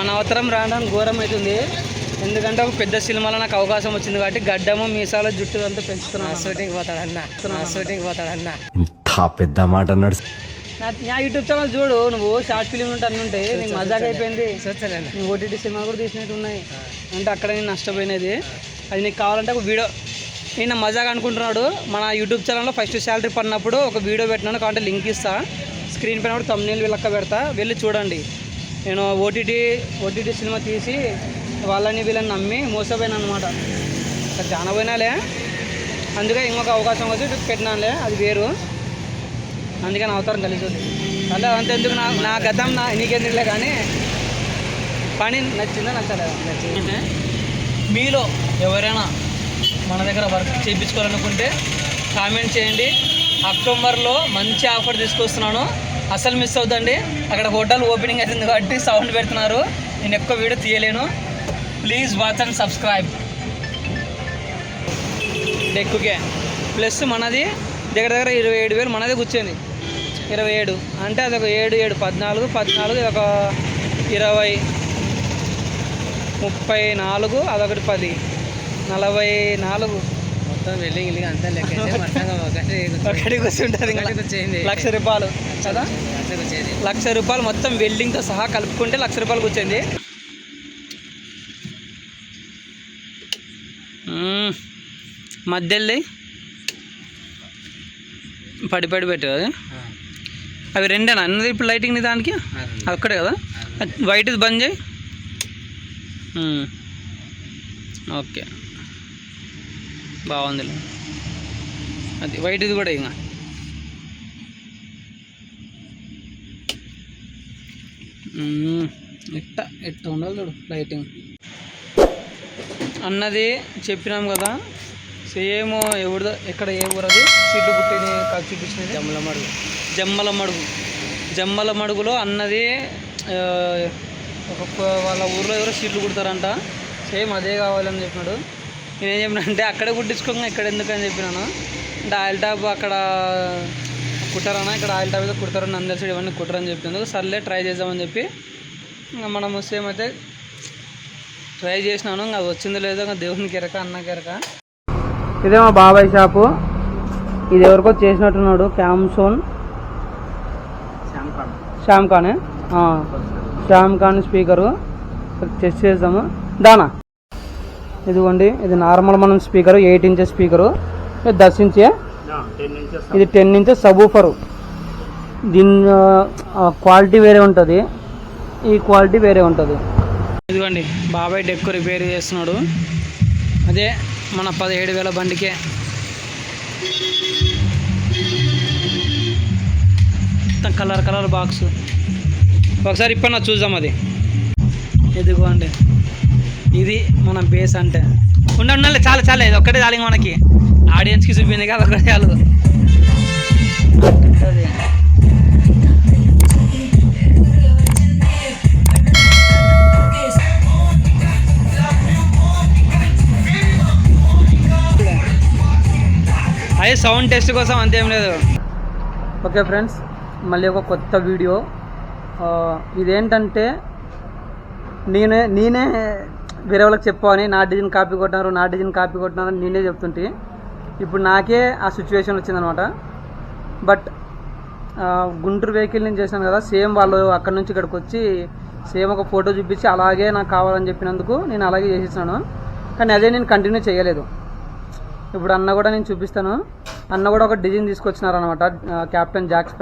మన అవతరం రావడానికి ఘోరం అవుతుంది ఎందుకంటే ఒక పెద్ద సినిమాలో నాకు అవకాశం వచ్చింది కాబట్టి గడ్డము మీసాల జుట్టు అంతా పెంచుతున్నాను. షూటింగ్ పోతాడు అన్న. షూటింగ్ పోతాడు అన్న. ఇంత పెద్ద మాట అన్నాడు. నా యూట్యూబ్ ఛానల్ చూడు నువ్వు షార్ట్ ఫిలిం ఉంటే అన్ని ఉంటాయి. నీకు మజాక్ అయిపోయింది. నువ్వు ఓటీటీ సినిమా కూడా తీసినట్టు ఉన్నాయి. అంటే అక్కడ నేను నష్టపోయినది. అది నీకు కావాలంటే ఒక వీడియో. నేను మజాక్ అనుకుంటున్నాడు. మన యూట్యూబ్ ఛానల్లో ఫస్ట్ శాలరీ పడినప్పుడు ఒక వీడియో పెట్టినాను. కాబట్టి లింక్ ఇస్తా. స్క్రీన్ పైన కూడా తమ్నేల్ వీళ్ళక్క పెడతా. వెళ్ళి చూడండి. నేను ఓటీటీ ఓటీటీ సినిమా తీసి వాళ్ళని వీళ్ళని నమ్మి మోసపోయాను అనమాట చాలా పోయినాలే అందుకే ఇంకొక అవకాశం వచ్చి పెట్టినానులే అది వేరు. అందుకని అవతారం కలిసి ఉంది అలా అంత ఎందుకు నా నా గతం నా నీకెందుకులే కానీ పని నచ్చిందా నచ్చలేదా? నచ్చిందంటే మీలో ఎవరైనా మన దగ్గర వర్క్ చేయించుకోవాలనుకుంటే కామెంట్ చేయండి. అక్టోబర్లో మంచి ఆఫర్ తీసుకొస్తున్నాను. అసలు మిస్ అవుతుందండి అక్కడ హోటల్ ఓపెనింగ్ అవుతుంది కాబట్టి సౌండ్ పెడుతున్నారు. నేను ఎక్కువ వీడియో తీయలేను. ప్లీజ్ వాచ్ అండ్ సబ్స్క్రైబ్ డెక్కుకే ప్లస్ మనది దగ్గర దగ్గర ఇరవై ఏడు వేలు మనదే కూర్చొని ఇరవై ఏడు. అంటే అది ఒక ఏడు ఏడు పద్నాలుగు పద్నాలుగు ఒక ఇరవై ముప్పై నాలుగు అదొకటి పది. నలభై నాలుగు. మొత్తం వెళ్ళి వెళ్ళి అంతా లెక్క ఒకటి కూర్చుంటుంది. లక్ష రూపాయలు. కదా? లక్ష రూపాయలు మొత్తం వెల్డింగ్తో సహా కలుపుకుంటే లక్ష రూపాయలు కూర్చోండి మ్మ్. మధ్యలో పడి పడి పెట్టు అది. అవి రెండేనా? అన్నది ఇప్పుడు లైటింగ్ దానికి? అది ఒక్కటే కదా? వైట్ బంద్ చేయి. ఓకే. బాగుంది అది వైట్ ఇది కూడా ఇంకా మ్మ్. ఇట్ట ఇట్ట ఉండాలి చూడు లైటింగ్. అన్నది చెప్పినాం కదా సేమ్ ఎవరిదో ఎక్కడ ఏ ఊరు అది? సీట్లు పుట్టిన కాదు చూపించినది జమ్మల మడుగు. జమ్మల మడుగు. జమ్మల మడుగులో అన్నది ఒక వాళ్ళ ఊర్లో ఎవరో సీట్లు కుడతారంట సేమ్ అదే కావాలని చెప్పినాడు. నేనేం చెప్పిన అంటే అక్కడే కుట్టించుకోగా ఇక్కడ ఎందుకు అని చెప్పినాను? అంటే ఆయిల్ టాప్ అక్కడ కుట్టారన్నా ఇక్కడ ఆయిల్ టాప్ అయితే కుడతారని అందరి సైడ్ ఇవన్నీ కుట్టరని చెప్పినందుకు సర్లే ట్రై చేద్దామని చెప్పి ఇంకా మనం సేమ్ అయితే ట్రై చేసినాను. ఇంకా అది వచ్చిందో లేదో ఇంకా దేవునికి ఎరక అన్నకి ఎరక ఇదే మా బాబాయ్ షాపు. ఇది ఎవరికో చేసినట్టున్నాడు క్యామ్సోన్. శ్యామ్ ఖాన్ శ్యామ్ ఖాన్ స్పీకరు. టెస్ట్ చేద్దాము. దానా? ఇదిగోండి ఇది నార్మల్ మనం స్పీకరు ఎయిట్ ఇంచెస్ స్పీకరు ఇది దస్ ఇంచే. ఇది టెన్ ఇంచెస్ సబూఫరు దీని క్వాలిటీ వేరే ఉంటుంది. ఈ క్వాలిటీ వేరే ఉంటుంది. ఇదిగోండి బాబాయ్ డెక్ రిపేర్ చేస్తున్నాడు. అదే మన పదిహేడు వేల బండికే. మొత్తం కలర్ కలర్ బాక్స్ ఒకసారి ఇప్పుడు చూద్దాం అది. ఇదిగోండి. ఇది మన బేస్ అంటే. ఉండ ఉండాలి చాలా చాలా ఇది ఒక్కటే చాలు మనకి. ఆడియన్స్కి చూపింది కాదు ఒకటే చాలు. అదే. సౌండ్ టెస్ట్ కోసం అంతేం లేదు. ఓకే ఫ్రెండ్స్ మళ్ళీ ఒక కొత్త వీడియో ఇదేంటంటే నేనే నేనే వేరే వాళ్ళకి చెప్పని నా డిజైన్ కాపీ కొట్టినారు నా డిజైన్ కాపీ కొట్టినారు అని నేనే చెప్తుంటే ఇప్పుడు నాకే ఆ సిచ్యువేషన్ వచ్చిందనమాట బట్ గుంటూరు వెహికల్ నేను చేశాను కదా సేమ్ వాళ్ళు అక్కడ నుంచి ఇక్కడికి వచ్చి సేమ్ ఒక ఫోటో చూపించి అలాగే నాకు కావాలని చెప్పినందుకు నేను అలాగే చేసేసాను కానీ అదే నేను కంటిన్యూ చేయలేదు. ఇప్పుడు అన్న కూడా నేను చూపిస్తాను. అన్న కూడా ఒక డిజైన్ తీసుకొచ్చినారు అనమాట కెప్టెన్ జాక్స్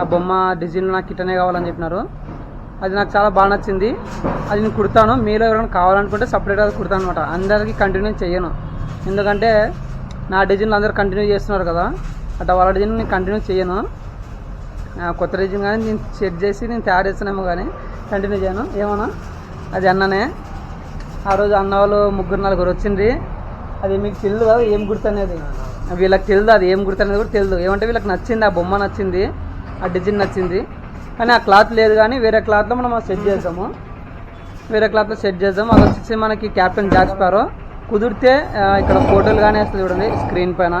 ఆ బొమ్మ డిజైన్ నాకు ఇట్టనే కావాలని చెప్పినారు. అది నాకు చాలా బాగా నచ్చింది. అది నేను కుడతాను. మీలో ఎవరైనా కావాలనుకుంటే సపరేట్గా అది కుడతాను అనమాట అందరికీ కంటిన్యూ చేయను. ఎందుకంటే నా డిజైన్లు అందరూ కంటిన్యూ చేస్తున్నారు కదా. అట్లా వాళ్ళ డిజైన్ నేను కంటిన్యూ చేయను. కొత్త డిజైన్ కానీ నేను సెట్ చేసి నేను తయారు చేస్తున్నామో కానీ కంటిన్యూ చేయను. ఏమన్నా? అది అన్ననే. ఆ రోజు అన్న వాళ్ళు ముగ్గురు నలుగురు వచ్చింది అది మీకు తెలియదు కదా ఏం గుర్తనేది? వీళ్ళకి తెలియదు అది ఏం గుర్తు అనేది కూడా తెలియదు ఏమంటే వీళ్ళకి నచ్చింది ఆ బొమ్మ నచ్చింది ఆ డిజైన్ నచ్చింది. కానీ ఆ క్లాత్ లేదు కానీ వేరే క్లాత్లో మనం సెట్ చేద్దాము. వేరే క్లాత్లో సెట్ చేద్దాం అది వచ్చేసి మనకి క్యాప్టెన్ జాక్స్పారో కుదిరితే ఇక్కడ ఫోటోలు కానీ వేస్తుంది చూడండి స్క్రీన్ పైన.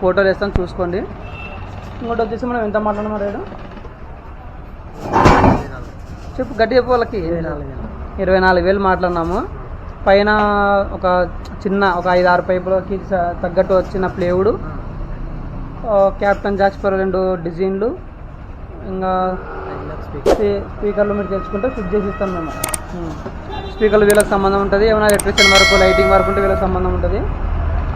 ఫోటోలు వేస్తాం చూసుకోండి. ఇంకోటి వచ్చేసి మనం ఎంత మాట్లాడమో రేటు? చెప్పు గట్టి చెప్పు వాళ్ళకి. ఇరవై నాలుగు వేలు మాట్లాడినాము. పైన ఒక చిన్న ఒక ఐదు ఆరు పైపులకి తగ్గట్టు వచ్చిన ప్లేవుడు. క్యాప్టెన్ జాక్స్పర్ రెండు డిజైన్లు. ఇంకా స్పీ- స్పీకర్లు మీరు తెచ్చుకుంటే ఫిట్ చేసి ఇస్తాం మేము. స్పీకర్లు వీళ్ళకి సంబంధం ఉంటుంది ఏమైనా ఎలక్ట్రిషియన్ వర్క్ లైటింగ్ వర్క్ ఉంటే వీళ్ళకి సంబంధం ఉంటుంది.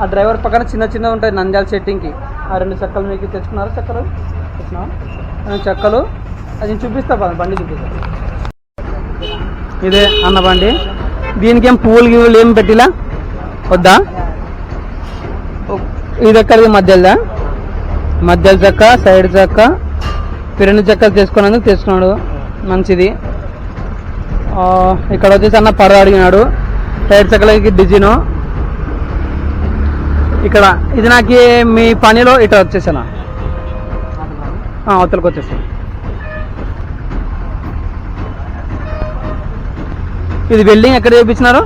ఆ డ్రైవర్ పక్కన చిన్న చిన్న ఉంటుంది నంద్యాల సెట్టింగ్కి. ఆ రెండు చెక్కలు మీకు తెచ్చుకున్నారా చెక్కలు? తెచ్చుకున్నా ఆ చెక్కలు అది చూపిస్తా బండి చూపిస్తా. ఇదే అన్న బండి. దీనికి ఏం పువ్వులు గివ్వులు ఏం పెట్టిలా? వద్దా? ఇది ఎక్కడిది? మధ్యలో మధ్యలో చెక్క సైడ్ చెక్క? రెండు చెక్కలు తీసుకున్నందుకు తీసుకున్నాడు మంచిది. ఇక్కడ వచ్చేసి అన్న పర అడిగినాడు. సైడ్ చెక్కలకి డిజైను. ఇక్కడ ఇది నాకు మీ పనిలో ఇట్లా వచ్చేసాను? అవతలకు వచ్చేసాను? ఇది వెల్డింగ్ ఎక్కడ చేయించినారు?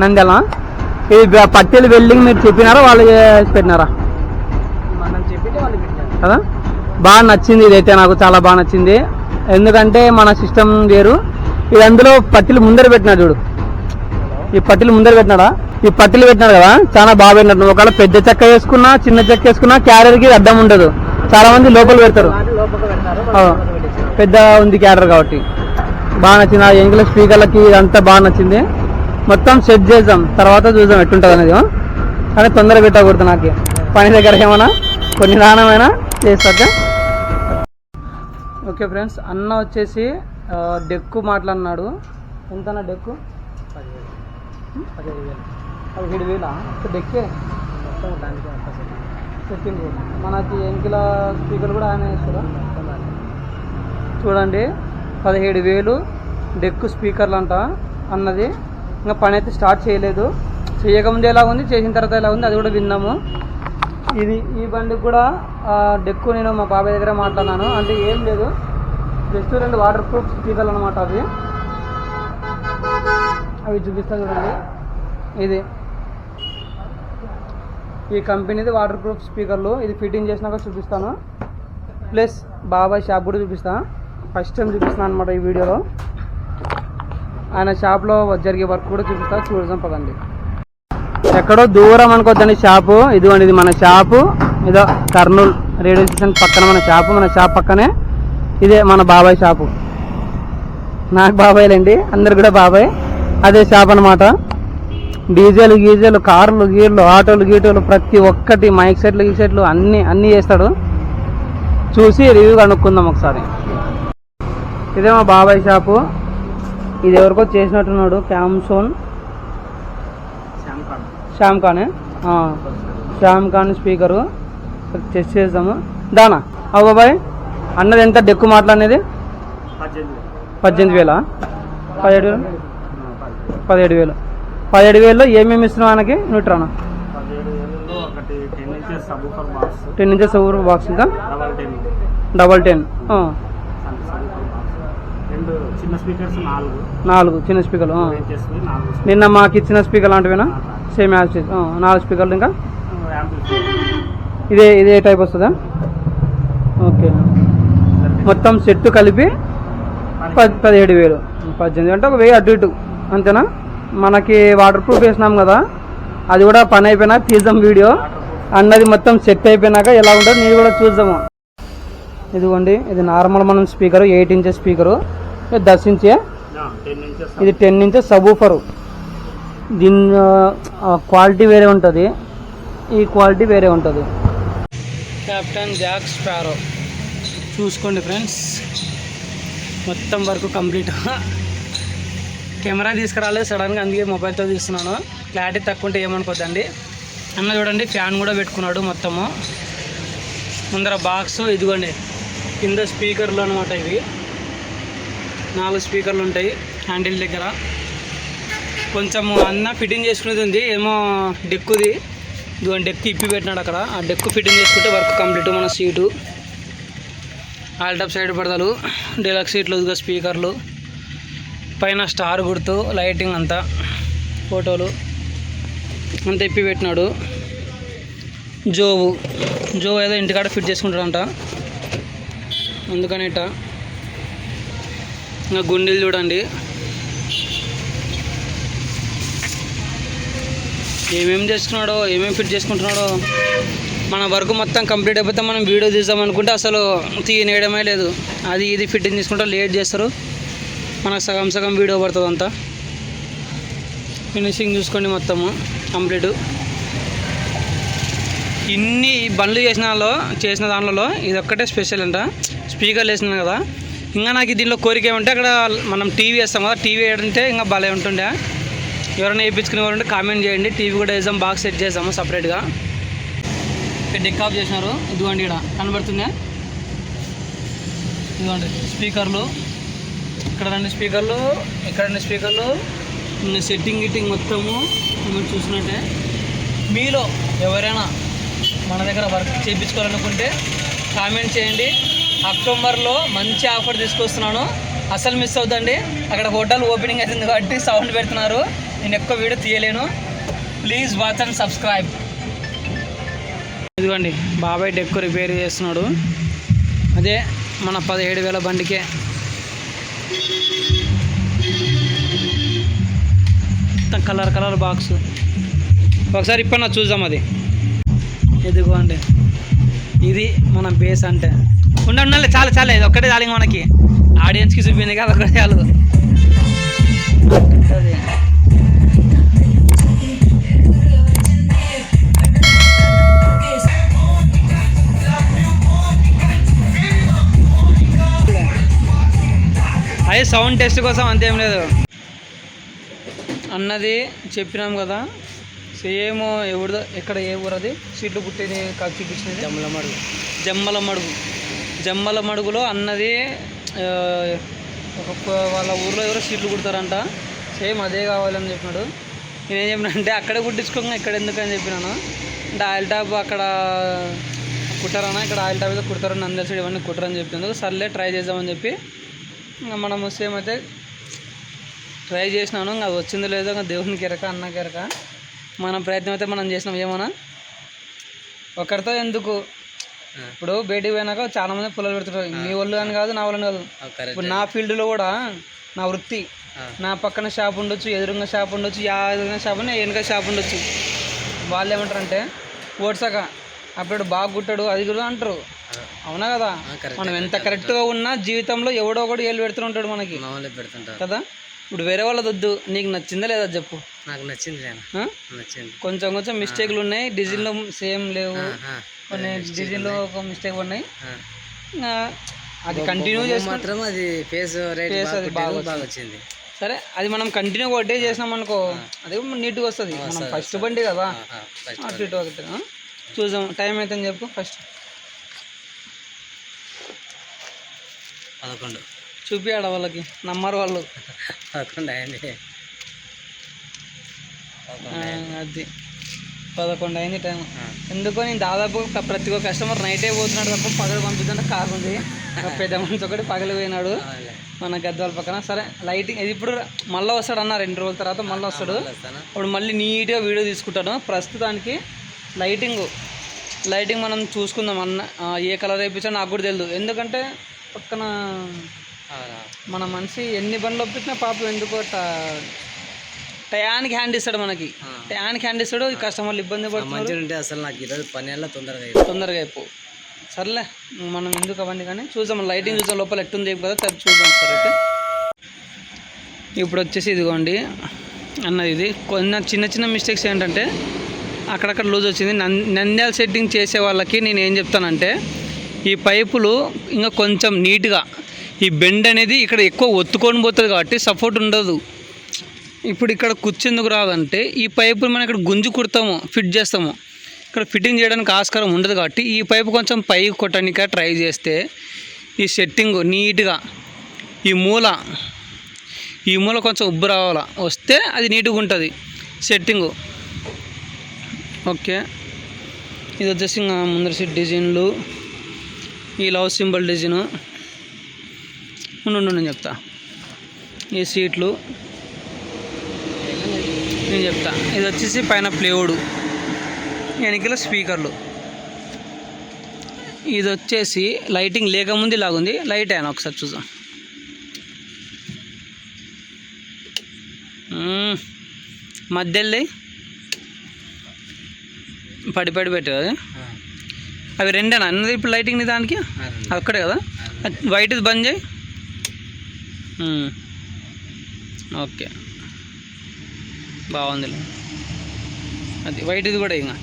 నంద్యాల. ఇది పట్టెలు వెల్డింగ్ మీరు చెప్పినారా? వాళ్ళు పెట్టినారా? మనం చెప్పితే వాళ్ళు పెట్టారు. కదా? బాగా నచ్చింది ఇదైతే నాకు చాలా బాగా నచ్చింది. ఎందుకంటే మన సిస్టమ్ వేరు. ఇది అందులో పట్టిలు ముందర పెట్టినాడు చూడు. ఈ పట్టిలు ముందర పెట్టినాడా? ఈ పట్టిలు పెట్టినాడు కదా చాలా బాగా పెట్టినాడు. ఒకవేళ పెద్ద చెక్క వేసుకున్నా చిన్న చెక్క వేసుకున్నా క్యారర్కి అర్థం అడ్డం ఉండదు. చాలా మంది లోపల పెడతారు. పెద్ద ఉంది క్యారర్ కాబట్టి. బాగా నచ్చింది. ఆ ఎంగిల స్పీకర్లకి ఇదంతా బాగా నచ్చింది. మొత్తం సెట్ చేద్దాం. తర్వాత చూద్దాం ఎట్టుంటుంది అనేది. కానీ తొందరగా పెట్టకూడదు నాకు. పని దగ్గర ఏమైనా కొన్ని నాణమైనా చేస్తాక ఓకే ఫ్రెండ్స్ అన్న వచ్చేసి డెక్కు మాట్లాడినాడు. ఎంతనా డెక్కు? పదిహేడు వేలు. పదిహేడు వేలా? డెక్కే? మొత్తం దానికి సెట్టింగ్ మనకి ఎంకిల స్పీకర్ కూడా ఆయన ఇస్తారా చూడండి. పదిహేడు వేలు డెక్కు స్పీకర్లు అంట అన్నది. ఇంకా పని అయితే స్టార్ట్ చేయలేదు. చేయకముందు ఎలా ఉంది చేసిన తర్వాత ఎలా ఉంది అది కూడా విన్నాము. ఇది ఈ బండికి కూడా డెక్కు నేను మా బాబాయ్ దగ్గర మాట్లాడినాను. అంటే ఏం లేదు. జస్ట్ రెండు వాటర్ ప్రూఫ్ స్పీకర్లు అనమాట అవి. అవి చూపిస్తాను చూడండి. ఇది. ఈ కంపెనీది వాటర్ ప్రూఫ్ స్పీకర్లు ఇది ఫిట్టింగ్ చేసినాక చూపిస్తాను. ప్లస్ బాబాయ్ షాప్ కూడా చూపిస్తాను ఫస్ట్ టైం చూపిస్తాను అనమాట ఈ వీడియోలో. ఆయన షాప్లో జరిగే వర్క్ కూడా చూపిస్తాను చూడదాం పదండి. ఎక్కడో దూరం అనుకోద్దండి షాపు. ఇదిగోండి ఇది మన షాపు. ఇదో కర్నూలు రేడియో స్టేషన్ పక్కన మన షాపు మన షాప్ పక్కనే. ఇదే మన బాబాయ్ షాపు. నాకు బాబాయ్లండి అందరు కూడా బాబాయ్. అదే షాప్ అనమాట డీజేలు గీజేలు కార్లు గీర్లు ఆటోలు గీటోలు ప్రతి ఒక్కటి మైక్ సెట్లు గీ సెట్లు అన్ని అన్ని చేస్తాడు. చూసి రివ్యూ కనుక్కుందాం ఒకసారి. ఇదే మా బాబాయ్ షాపు. ఇది ఎవరికో చేసినట్టున్నాడు క్యామ్సోన్. శ్యామ్ ఖానే. శ్యామ్ ఖాన్ స్పీకరు. చెక్ చేద్దాము. దానా? అవు బాబాయ్ అన్నది ఎంత డెక్కు మాట్లాడేది పద్దెనిమిది వేలు. వేలా పదిహేడు వేలు. పదిహేడు వేలు. పదిహేడు వేలలో ఏమేమి ఇస్తున్నావు ఆయనకి? న్యూట్రానా టెన్ ఇంచెస్ సబూఫర్ బాక్స్ ఇంకా? Double ten double ten subwoofer box రెండు చిన్న స్పీకర్స్ నాలుగు. నాలుగు చిన్న స్పీకర్లు నిన్న మాకు ఇచ్చిన స్పీకర్ లాంటివేనా? సేమ్ యాజ్ నాలుగు స్పీకర్లు ఇంకా? ఇదే ఇదే టైప్ వస్తుందా? ఓకే. మొత్తం సెట్ కలిపి పది. పదిహేడు వేలు. పద్దెనిమిది అంటే ఒక వెయ్యి అటు ఇటు. అంతేనా? మనకి వాటర్ ప్రూఫ్ వేసినాం కదా. అది కూడా పని అయిపోయినా తీద్దాం వీడియో. అన్నది మొత్తం సెట్ అయిపోయినాక ఎలా ఉంటుందో నేను కూడా చూద్దాము. ఇదిగోండి ఇది నార్మల్ మనం స్పీకర్ ఎయిట్ ఇంచెస్ స్పీకరు దస్ ఇంచే టెన్ ఇంచెస్ ఇది టెన్ ఇంచెస్ సబూఫరు దీని క్వాలిటీ వేరే ఉంటుంది. ఈ క్వాలిటీ వేరే ఉంటుంది. కెప్టెన్ జాక్ స్పారో చూసుకోండి ఫ్రెండ్స్ మొత్తం వరకు కంప్లీట్. కెమెరా తీసుకురాలేదు సడన్గా అందుకే మొబైల్తో తీస్తున్నాను క్లారిటీ తక్కువ ఉంటే ఏమనుకోద్దండి? అన్న చూడండి ఫ్యాన్ కూడా పెట్టుకున్నాడు మొత్తము. ముందర బాక్స్ ఇదిగోండి. కింద స్పీకర్లు అనమాట ఇవి. నాలుగు స్పీకర్లు ఉంటాయి హ్యాండిల్ దగ్గర. కొంచెం అన్న ఫిట్టింగ్ చేసుకునేది ఉంది ఏమో డెక్కుది. డెక్కు ఇప్పి పెట్టినాడు అక్కడ. ఆ డెక్కు ఫిట్టింగ్ చేసుకుంటే వర్క్ కంప్లీట్ మన సీటు. ఆల్టప్ సైడ్ పడతలు డీలక్స్ సీట్లు స్పీకర్లు. పైన స్టార్ గుర్తు లైటింగ్ అంతా ఫోటోలు. అంతా ఇప్పి పెట్టినాడు. జోవు. జో ఏదో ఇంటికాడ ఫిట్ చేసుకుంటాడంట. అందుకనేట ఇంకా గుండెలు చూడండి. ఏమేమి చేసుకున్నాడో ఏమేమి ఫిట్ చేసుకుంటున్నాడో మన వర్క్ మొత్తం కంప్లీట్ అయిపోతే మనం వీడియో తీద్దాం అనుకుంటే అసలు తీయనేయడమే లేదు. అది ఇది ఫిట్టింగ్ తీసుకుంటే లేట్ చేస్తారు. మనకు సగం సగం వీడియో పడుతుంది అంతా. ఫినిషింగ్ చూసుకోండి మొత్తము కంప్లీట్. ఇన్ని బండ్లు చేసిన చేసిన దానిలో ఇది ఒక్కటే స్పెషల్ అంట. స్పీకర్లు వేసినాను కదా. ఇంకా నాకు దీనిలో కోరిక ఏమంటే అక్కడ మనం టీవీ వేస్తాం కదా టీవీ వేయడంటే ఇంకా భలే ఉంటుండే. ఎవరైనా వేయించుకునే వాళ్ళు ఉంటే కామెంట్ చేయండి టీవీ కూడా వేసాం బాక్స్ సెట్ చేసాము సపరేట్గా. ఇక్కడ డెక్ ఆఫ్ చేసినారు. ఇదిగోండి ఇక్కడ కనబడుతుందా? ఇదిగోండి స్పీకర్లు. ఇక్కడ రెండు స్పీకర్లు ఇక్కడ రెండు స్పీకర్లు. సెట్టింగ్ గిట్టింగ్ మొత్తము మీరు చూసినట్టే. మీలో ఎవరైనా మన దగ్గర వర్క్ చేయించుకోవాలనుకుంటే కామెంట్ చేయండి. అక్టోబర్లో మంచి ఆఫర్ తీసుకొస్తున్నాను. అసలు మిస్ అవుతుందండి అక్కడ హోటల్ ఓపెనింగ్ అవుతుంది కాబట్టి సౌండ్ పెడుతున్నారు. నేను ఎక్కువ video తీయలేను. Please watch and subscribe. ఇదిగోండి బాబాయ్ డెక్ రిపేర్ చేస్తున్నాడు. అదే మన పదిహేడు వేల బండికే. మొత్తం కలర్ కలర్ బాక్స్. ఒకసారి ఇప్పుడు చూద్దాం అది. ఇదిగోండి. ఇది మన బేస్ అంటే. ఉండ ఉండాలి చాలా చాలా ఇది ఒక్కటే చాలు మనకి. ఆడియన్స్కి చూపింది కదా ఒక్కటే చాలు. అదే సౌండ్ టెస్ట్ కోసం అంతేం లేదు. అన్నది చెప్పినాం కదా సేమ్ ఎవరిదో ఎక్కడ ఏ ఊరు అది? సీట్లు పుట్టేది కాదు చూపించినది జమ్మల మడుగు జమ్మల మడుగులో అన్నది ఒక వాళ్ళ ఊర్లో ఎవరో సీట్లు కుడతారంట. సేమ్ అదే కావాలని చెప్పినాడు. నేనేం చెప్పినా అంటే అక్కడే కుట్టించుకోగా ఇక్కడ ఎందుకు అని చెప్పినాను. అంటే ఆయిల్ టాప్ అక్కడ కుట్టారన్నా ఇక్కడ ఆయిల్ టాప్ అయితే కుడతారని అందరి సైడ్ ఇవన్నీ కుట్టరని చెప్పినందుకు సర్లే ట్రై చేద్దామని చెప్పి మనం మనము సేమ్ అయితే ట్రై చేసినాను. ఇంకా అది వచ్చిందో లేదో ఇంకా దేవునికి ఎరక అన్నకి ఎరక మన ప్రయత్నం అయితే మనం చేసినాం. ఏమన్నా ఒకరితో ఎందుకు ఇప్పుడు బయటికి పోయినాక చాలా మంది పొలాలు పెడుతుంటారు. మీ వాళ్ళు అని కాదు నా వాళ్ళని కాదు. ఇప్పుడు నా ఫీల్డ్లో కూడా నా వృత్తి నా పక్కన షాప్ ఉండొచ్చు ఎదురుగా షాప్ ఉండొచ్చు యా ఎదురుగా షాప్ ఉన్నా వెనుక షాప్ ఉండొచ్చు. వాళ్ళు ఏమంటారంటే ఓట్సాక అప్పుడు బాగా కుట్టాడు అది కూడా అంటారు. అవునా కదా? మనం ఎంత కరెక్ట్గా ఉన్నా జీవితంలో ఎవడో ఒకడు ఏళ్ళు పెడుతూ ఉంటాడు మనకి. కదా? ఇప్పుడు వేరే వాళ్ళది వద్దు. నీకు నచ్చిందా లేదా చెప్పు. నాకు నచ్చింది? నచ్చింది. కొంచెం కొంచెం మిస్టేక్లు ఉన్నాయి డిజైన్లో సేమ్ లేవు. కొన్ని డిజైన్లో ఒక మిస్టేక్ ఉన్నాయి. అది కంటిన్యూ చేసుకుంటే మాత్రం అది ఫేస్ రేట్ Face అది బాగా బాగా వచ్చింది. సరే అది మనం కంటిన్యూ ఒకటే చేసినాం అనుకో అదే నీట్గా వస్తుంది. మనం ఫస్ట్ బండి కదా. ఫస్ట్ అటు ఇటు ఒకటి? చూద్దాం టైం అయితే చెప్పు ఫస్ట్ పదకొండు. చూపియాడ వాళ్ళకి? నమ్మరు వాళ్ళు. పదకొండు అయింది. ఆ, అది. పదకొండు అయింది టైం ఎందుకో నేను దాదాపు ప్రతి ఒక్క కస్టమర్ నైటే పోతున్నాడు తప్ప పగలు పంపిద్దంటే కారు ఉంది. పెద్ద మనిషి ఒకటి పగలు పోయినాడు. మన గద్వాల పక్కన. సరే లైటింగ్ ఇది ఇప్పుడు మళ్ళీ వస్తాడు అన్న రెండు రోజుల తర్వాత మళ్ళీ వస్తాడు. ఇప్పుడు మళ్ళీ నీట్గా వీడియో తీసుకుంటాను. ప్రస్తుతానికి లైటింగ్ లైటింగ్ మనం చూసుకుందాం అన్న ఏ కలర్ వేయించా నాకు కూడా తెలియదు ఎందుకంటే పక్కన మన మనిషి ఎన్ని బండ్లు ఒప్పించినా పాపం ఎందుకో టయానికి హ్యాండ్ ఇస్తాడు మనకి. ఇస్తాడు ఈ కస్టమర్లు ఇబ్బంది పడుతున్నారు. మంచిగా ఉంటే అసలు నాకు ఈరోజు పని ఎలా తొందరగా అయింది తొందరగా అయిపో. సర్లే మనం ఎందుకు అవన్నీ కానీ చూద్దాం. లైటింగ్ చూద్దాం లోపల ఎట్టుంది కదా అది చూద్దాం సార్ అయితే ఇప్పుడు వచ్చేసి ఇదిగోండి. అన్నది ఇది కొన్ని చిన్న చిన్న మిస్టేక్స్ ఏంటంటే అక్కడక్కడ లూజ్ వచ్చింది. నంద్యాల సెట్టింగ్ చేసే వాళ్ళకి నేను ఏం చెప్తానంటే ఈ పైపులు ఇంకా కొంచెం నీట్గా ఈ బెండ్ అనేది ఇక్కడ ఎక్కువ ఒత్తుకొని పోతుంది కాబట్టి సపోర్ట్ ఉండదు. ఇప్పుడు ఇక్కడ కూర్చెందుకు రాదంటే ఈ పైపులు మనం ఇక్కడ గుంజు కుడతాము ఫిట్ చేస్తాము. ఇక్కడ ఫిట్టింగ్ చేయడానికి ఆస్కారం ఉండదు కాబట్టి ఈ పైపు కొంచెం పైకి కొట్టడానికి ట్రై చేస్తే ఈ సెట్టింగ్ నీట్గా ఈ మూల ఈ మూల కొంచెం ఉబ్బు రావాలా? వస్తే అది నీట్గా ఉంటుంది సెట్టింగు ఓకే. ఇది వచ్చేసి ఇంకా ముందర సీట్ డిజైన్లు ఈ లవ్ సింబల్ డిజైను ఉండు ఉండు నేను చెప్తా. ఈ సీట్లు నేను చెప్తా. ఇది వచ్చేసి పైన ప్లేవుడు. వెనకల స్పీకర్లు. ఇది వచ్చేసి లైటింగ్ లేకముందు ఇలాగుంది లైట్ అయినా ఒకసారి చూద్దాం. మ్మ్. మధ్యలో పడి పడి పెట్టు అది. అవి రెండేనా? అన్నది ఇప్పుడు లైటింగ్ దానికి? అది ఒక్కటే కదా? వైట్ బంద్ చేయి. ఓకే. బాగుందిలే. అది వైట్ ఇది కూడా ఇంకా.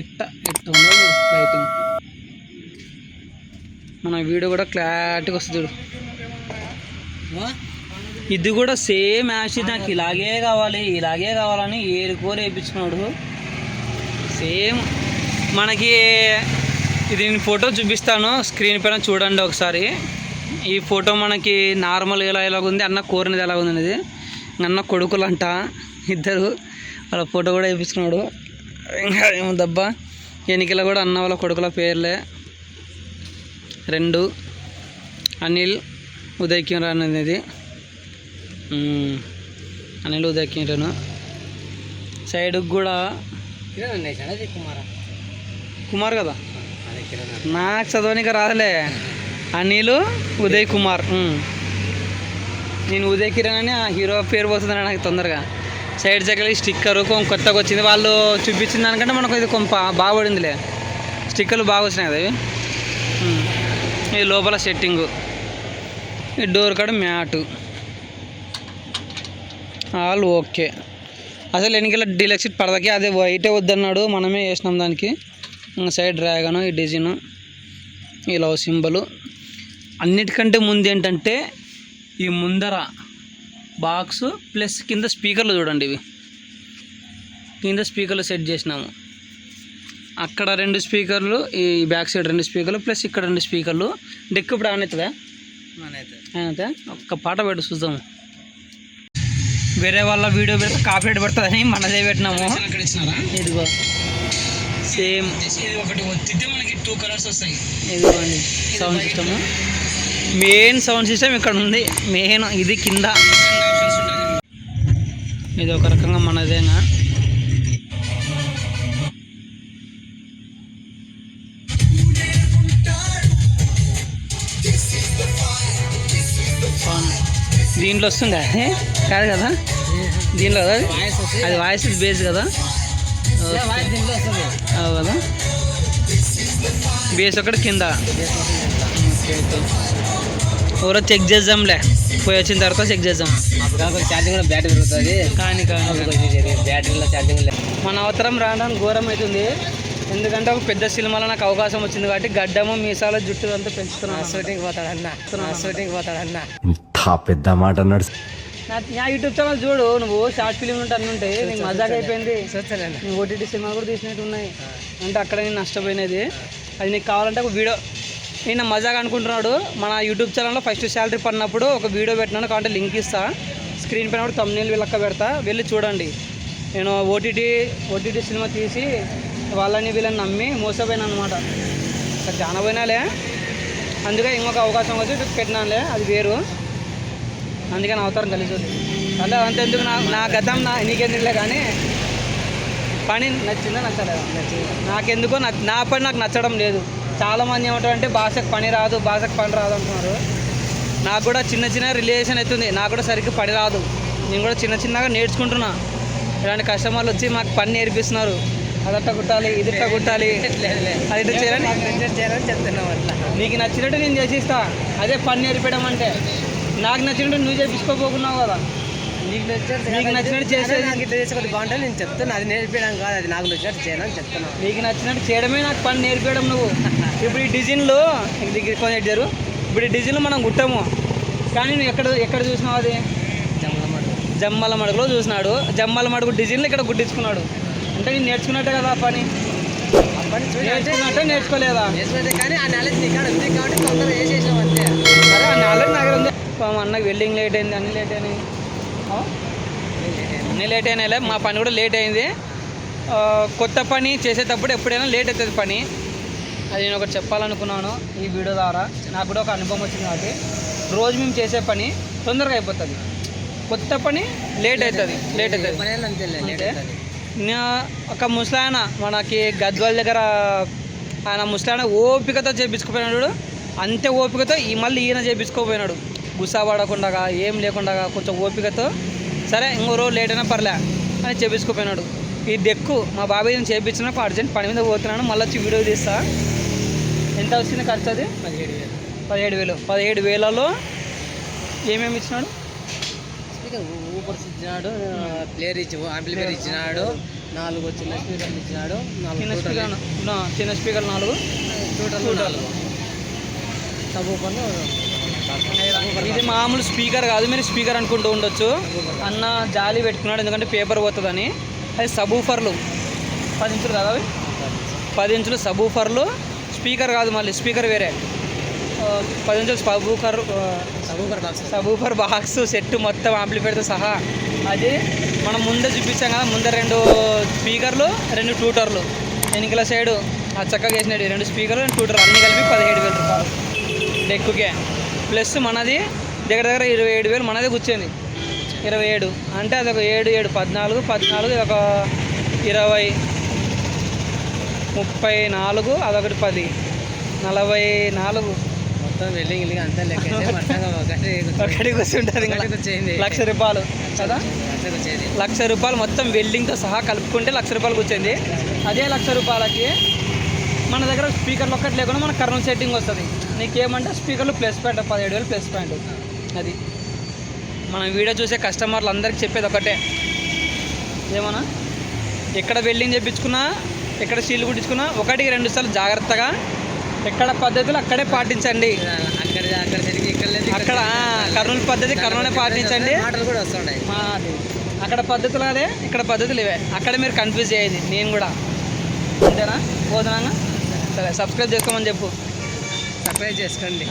ఇట్ట ఇట్ట ఉండదు లైటింగ్. మన వీడియో కూడా క్లారిటీగా వస్తుంది చూడు. ఇది కూడా సేమ్ యాష్ నాకు ఇలాగే కావాలి ఇలాగే కావాలని ఏరుకోరు వేయించుకున్నాడు. సేమ్ మనకి ఇది నేను ఫోటో చూపిస్తాను స్క్రీన్ పైన చూడండి ఒకసారి. ఈ ఫోటో మనకి నార్మల్ ఎలా ఎలాగ ఉంది అన్న కోరినది ఉంది అనేది అన్న కొడుకులు అంట ఇద్దరు. వాళ్ళ ఫోటో కూడా వేయించుకున్నాడు ఇంకా ఏమో దబ్బా. ఎన్నికల కూడా అన్న వాళ్ళ కొడుకుల పేర్లే. రెండు. అనిల్ ఉదయ్ కిరణ్ అనేది. అనిల్ ఉదయ్ కిరణ్ సైడ్కి కూడా కుమార్? కదా? నాకు చదవనికి రాదులే. అనిల్ ఉదయ్ కుమార్ నేను ఉదయ్ కిరణ్ అని ఆ హీరో పేరు పోతుందని నాకు తొందరగా. సైడ్ జగలి స్టిక్కర్ కొత్తగా వచ్చింది వాళ్ళు చూపించిన దానికంటే మనకు ఇది కొంత బాగా పడిందిలే. స్టిక్కర్లు బాగా వచ్చినాయి కదా ఇది లోపల సెట్టింగు. ఈ డోర్ కాడ మ్యాటు. All okay. అసలు ఎన్నికల డీలక్స్ పడదకి అదే వైటే వద్దన్నాడు. మనమే వేసినాం దానికి. సైడ్ డ్రాగను ఈ డిజైను ఈ లవ్ సింబలు. అన్నిటికంటే ముందు ఏంటంటే ఈ ముందర బాక్స్ ప్లస్ కింద స్పీకర్లు చూడండి ఇవి. కింద స్పీకర్లు సెట్ చేసినాము. అక్కడ రెండు స్పీకర్లు ఈ బ్యాక్ సైడ్ రెండు స్పీకర్లు ప్లస్ ఇక్కడ రెండు స్పీకర్లు. డెక్ ఇప్పుడు ఆన్ అవుతుందా? అయితే ఒక్క పాట పెట్టు చూద్దాము వేరే వాళ్ళ వీడియో పెడితే కాపీరేట్ పడుతుందని మనదే పెట్టినాము. ఇదిగో. సేమ్. ఒకటి మనకి టూ కలర్స్ వస్తాయి. ఇదిగోండి. Sound system main sound system ఇక్కడ ఉంది. మెయిన్ ఇది కింద. ఇది ఒక రకంగా మనదేగా ఫోన్. దీంట్లో వస్తుందా? కాదు కదా? దీంట్లో కదా. అది వాయిస్ బేస్ కదా కదా. బేస్ ఒకటి కింద. Okay, okay. ఎవరో చెక్ చేద్దాంలే. పోయి వచ్చిన తర్వాత చెక్ చేద్దాం. ఛార్జింగ్ కూడా బ్యాటరీ పెరుగుతుంది. కానీ కానీ. బ్యాటరీలో ఛార్జింగ్ లేదు మన అవతరం రావడానికి ఘోరం అవుతుంది. ఎందుకంటే ఒక పెద్ద సినిమాలో నాకు అవకాశం వచ్చింది కాబట్టి గడ్డము మీసాల జుట్టు అంతా పెంచుతున్నాను. షూటింగ్ పోతాడన్న. షూటింగ్ పోతాడన్న. ఇంత పెద్ద మాట అన్నాడు. నా నా యూట్యూబ్ ఛానల్ చూడు. నువ్వు షార్ట్ ఫిలిం ఉంటే అన్నీ ఉంటాయి. నీకు మజాక్ అయిపోయింది. నువ్వు ఓటీటీ సినిమా కూడా తీసినట్టు ఉన్నాయి అంటే అక్కడ నేను నష్టపోయినది. అది నీకు కావాలంటే ఒక వీడియో నేను మజాగా అనుకుంటున్నాడు. మన యూట్యూబ్ ఛానల్లో ఫస్ట్ శాలరీ పడినప్పుడు ఒక వీడియో పెట్టినాను కాబట్టి లింక్ ఇస్తా. స్క్రీన్ పైన కూడా తమ్నేల్ వీళ్ళక్క పెడతా. వెళ్ళి చూడండి. నేను ఓటీటీ ఓటీటీ సినిమా తీసి వాళ్ళని వీళ్ళని నమ్మి మోసపోయినా అనమాట ఇక్కడ చాలా పోయినాలే అందుకే ఇంకొక అవకాశం వచ్చి పెట్టినానులే అది వేరు. అందుకని అవతారం కలిసి ఉంది. అలా అంత ఎందుకు నా నా గతం నా నీకెందుకులే కానీ పని నచ్చిందా నచ్చలేదా? నాకెందుకో నా పని నాకు నచ్చడం లేదు. చాలామంది ఏమంటారంటే భాషకు పని రాదు భాషకు పని రాదు అంటున్నారు. నాకు కూడా చిన్న చిన్న రిలేషన్ అవుతుంది. నాకు కూడా సరిగ్గా పని రాదు. నేను కూడా చిన్న చిన్నగా నేర్చుకుంటున్నా. ఇలాంటి కస్టమర్లు వచ్చి మాకు పని నేర్పిస్తున్నారు. అదట్ట కుట్టాలి ఇదిట్ట కుట్టాలి అది ఇట్ట చేయాలని? చేయాలని చెప్తున్నాం అట్లా నీకు నచ్చినట్టు నేను చేసిస్తా. అదే పని నేర్పడం అంటే. నాకు నచ్చినట్టు నువ్వు చేపించుకోపోకున్నావు కదా. నీకు నచ్చినట్టు నీకు నచ్చినట్టు చేసేది- నాకు ఇట్లా చేసుకోవడం బాగుంటుంది. నేను చెప్తున్నా. అది నేర్పించడం కాదు. అది నాకు నచ్చినట్టు చేయాలని చెప్తున్నా. నీకు నచ్చినట్టు చేయడమే నాకు పని నేర్పించడం నువ్వు. ఇప్పుడు ఈ డిజైన్లు దగ్గర కొంచెం ఇచ్చారు. ఇప్పుడు ఈ డిజైన్లు మనం గుట్టము కానీ నువ్వు ఎక్కడ ఎక్కడ చూసినావు అది? జమ్మల మడుగులో చూసినాడు. జమ్మల మడుగు డిజైన్లు ఇక్కడ గుట్టించుకున్నాడు అంటే నేను నేర్చుకున్నట్టే కదా ఆ పని? పని నేర్చుకున్నట్టే నేర్చుకోలేదా? కానీ ఆ నాలెడ్జ్ ఉంది కాబట్టి తొందరగా వేసేసాం అంతే సరే ఆ నాలుగు దగ్గర ఉంది. మా అన్నకి వెల్డింగ్ లేట్ అయింది అన్ని లేట్ అయినాయి. అన్ని అన్నీ లేట్ అయినాయిలే మా పని కూడా లేట్ అయింది. కొత్త పని చేసేటప్పుడు ఎప్పుడైనా లేట్ అవుతుంది పని. అది నేను ఒకటి చెప్పాలనుకున్నాను ఈ వీడియో ద్వారా. నాకు కూడా ఒక అనుభవం వచ్చింది కాబట్టి. రోజు మేము చేసే పని తొందరగా అయిపోతుంది. కొత్త పని లేట్ అవుతుంది లేట్ అవుతుంది లేట్ నా- ఒక ముసలాయన మనకి గద్వాల దగ్గర ఆయన ముసలాయన ఓపికతో చేయించుకుపోయినాడు అంతే ఓపికతో ఈ మళ్ళీ ఈయన చేపించుకోపోయినాడు. గుసా పడకుండా ఏం లేకుండా కొంచెం ఓపికతో. సరే ఇంకో రోజు లేట్ అయినా పర్లే అని చేపించుకోపోయినాడు. ఈ దెక్కు మా బాబాయ్ నేను చేయించిన అర్జెంట్ పని మీద పోతున్నాను. మళ్ళీ వచ్చి వీడియో తీస్తాను ఎంత వచ్చింది ఖర్చు అది? పదిహేడు వేలు. పదిహేడు వేలు. పదిహేడు వేలలో ఏమేమి ఇచ్చినాడు? ఊపర్స్ ఇచ్చినాడు ప్లేయర్ ఇచ్చి ఆంప్లిఫైర్ ఇచ్చినాడు నాలుగు చిన్న స్పీకర్లు ఇచ్చినాడు చిన్న స్పీకర్ చిన్న స్పీకర్ నాలుగు? టోటల్ నాలుగు. Sub open. ఇది మామూలు స్పీకర్ కాదు మీరు స్పీకర్ అనుకుంటూ ఉండొచ్చు. అన్న జాలి పెట్టుకున్నాడు ఎందుకంటే పేపర్ పోతుందని. అది సబూఫర్లు. పది ఇంచులు కదా అవి? పది ఇంచులు సబూఫర్లు. స్పీకర్ కాదు మళ్ళీ స్పీకర్ వేరే. పది ఇంచులు subwoofer sub open box. Subwoofer box set మొత్తం ఆంప్లిఫైర్తో సహా. అది మనం ముందే చూపించాం కదా ముందే రెండు స్పీకర్లు రెండు ట్యూటర్లు. వెనుకల సైడు ఆ చక్కగా వేసినవి రెండు స్పీకర్లు రెండు ట్యూటర్ అన్నీ కలిపి పదిహేడు వేల రూపాయలు. డెక్కుకే. ప్లస్ మనది దగ్గర దగ్గర ఇరవై ఏడు వేలు మనదే కూర్చోంది. ఇరవై ఏడు. అంటే అదొక ఏడు ఏడు పద్నాలుగు పద్నాలుగు ఒక ఇరవై ముప్పై నాలుగు అదొకటి పది. నలభై నాలుగు. మొత్తం వెల్డింగ్ అంతా లెక్క ఒకటి కూర్చుంటుంది. లక్ష రూపాయలు. కదా లక్ష రూపాయలు మొత్తం వెల్డింగ్తో సహా కలుపుకుంటే లక్ష రూపాయలు కూర్చుంది. అదే లక్ష రూపాయలకి మన దగ్గర స్పీకర్లు ఒక్కటి లేకుండా మన కర్నూలు సెట్టింగ్ వస్తుంది. నీకేమంటే స్పీకర్లు ప్లస్ పాయింట్ పదిహేడు వేలు ప్లస్ పాయింట్ అది. మనం వీడియో చూసే కస్టమర్లు అందరికి చెప్పేది ఒకటే. ఏమన్నా? ఎక్కడ వెల్డింగ్ చేయించుకున్నా ఎక్కడ సీల్ కుట్టించుకున్నా ఒకటికి రెండు సార్లు జాగ్రత్తగా ఎక్కడ పద్ధతులు అక్కడే పాటించండి. అక్కడ కర్నూలు పద్ధతి కర్నూలే పాటించండి. అక్కడ పద్ధతులు అదే ఇక్కడ పద్ధతులు ఇవే. అక్కడ మీరు కన్ఫ్యూజ్ అయ్యేది నేను కూడా. అంతేనా? పోతున్నాగా సరే. సబ్స్క్రైబ్ చేసుకోమని చెప్పు. సర్ప్రైజ్ చేసుకోండి.